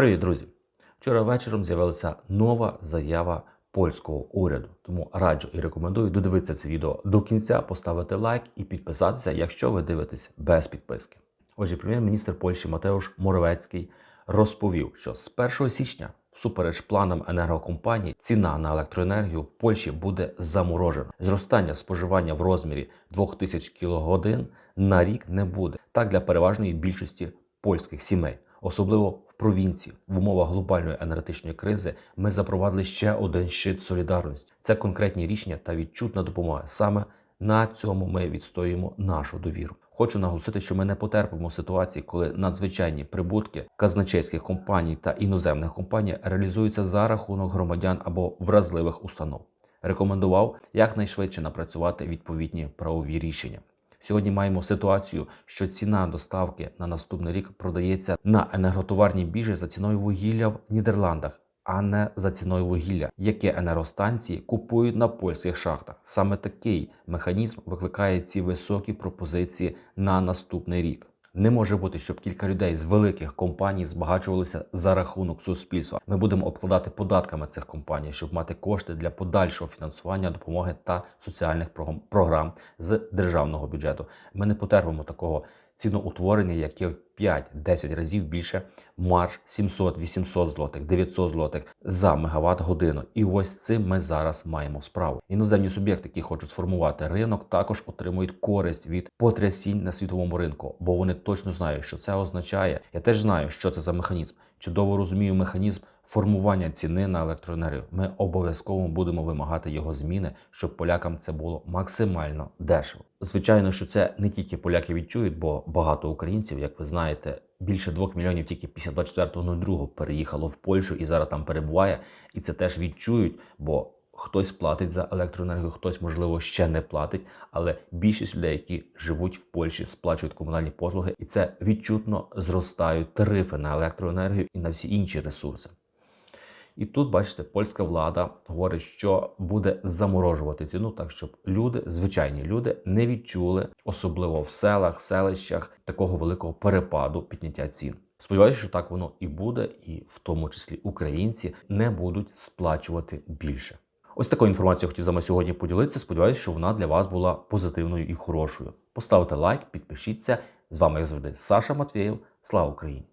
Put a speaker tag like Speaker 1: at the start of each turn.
Speaker 1: Привіт, друзі! Вчора вечором з'явилася нова заява польського уряду. Тому раджу і рекомендую додивитися це відео до кінця, поставити лайк і підписатися, якщо ви дивитесь без підписки. Отже, прем'єр-міністр Польщі Матеуш Моровецький розповів, що з 1 січня, всупереч планам енергокомпаній, ціна на електроенергію в Польщі буде заморожена. Зростання споживання в розмірі 2000 кГ на рік не буде. Так для переважної більшості польських сімей. Особливо в провінції в умовах глобальної енергетичної кризи ми запровадили ще один щит солідарності. Це конкретні рішення та відчутна допомога. Саме на цьому ми відстоюємо нашу довіру. Хочу наголосити, що ми не потерпимо ситуації, коли надзвичайні прибутки казначейських компаній та іноземних компаній реалізуються за рахунок громадян або вразливих установ. Рекомендував якнайшвидше напрацювати відповідні правові рішення. Сьогодні маємо ситуацію, що ціна доставки на наступний рік продається на енерготоварній біржі за ціною вугілля в Нідерландах, а не за ціною вугілля, яке енергостанції купують на польських шахтах. Саме такий механізм викликає ці високі пропозиції на наступний рік. Не може бути, щоб кілька людей з великих компаній збагачувалися за рахунок суспільства. Ми будемо обкладати податками цих компаній, щоб мати кошти для подальшого фінансування допомоги та соціальних програм- з державного бюджету. Ми не потерпимо такого ціноутворення, яке в 5-10 разів більше марш 700-800 злотих, 900 злотих за мегаватт годину. І ось цим ми зараз маємо справу. Іноземні суб'єкти, які хочуть сформувати ринок, також отримують користь від потрясінь на світовому ринку, бо вони точно знають, що це означає. Я теж знаю, що це за механізм. Чудово розумію механізм формування ціни на електроенергію. Ми обов'язково будемо вимагати його зміни, щоб полякам це було максимально дешево. Звичайно, що це не тільки поляки відчують, бо багато українців, як ви знаєте, більше двох мільйонів тільки після 24.02 переїхало в Польщу і зараз там перебуває. І це теж відчують, бо хтось платить за електроенергію, хтось, можливо, ще не платить. Але більшість людей, які живуть в Польщі, сплачують комунальні послуги, і це відчутно зростають тарифи на електроенергію і на всі інші ресурси. І тут, бачите, польська влада говорить, що буде заморожувати ціну, так щоб люди, звичайні люди, не відчули, особливо в селах, селищах, такого великого перепаду підняття цін. Сподіваюся, що так воно і буде, і в тому числі українці не будуть сплачувати більше. Ось такою інформацією хотів з вами сьогодні поділитися. Сподіваюся, що вона для вас була позитивною і хорошою. Поставте лайк, підпишіться. З вами, як завжди, Саша Матвєєв. Слава Україні!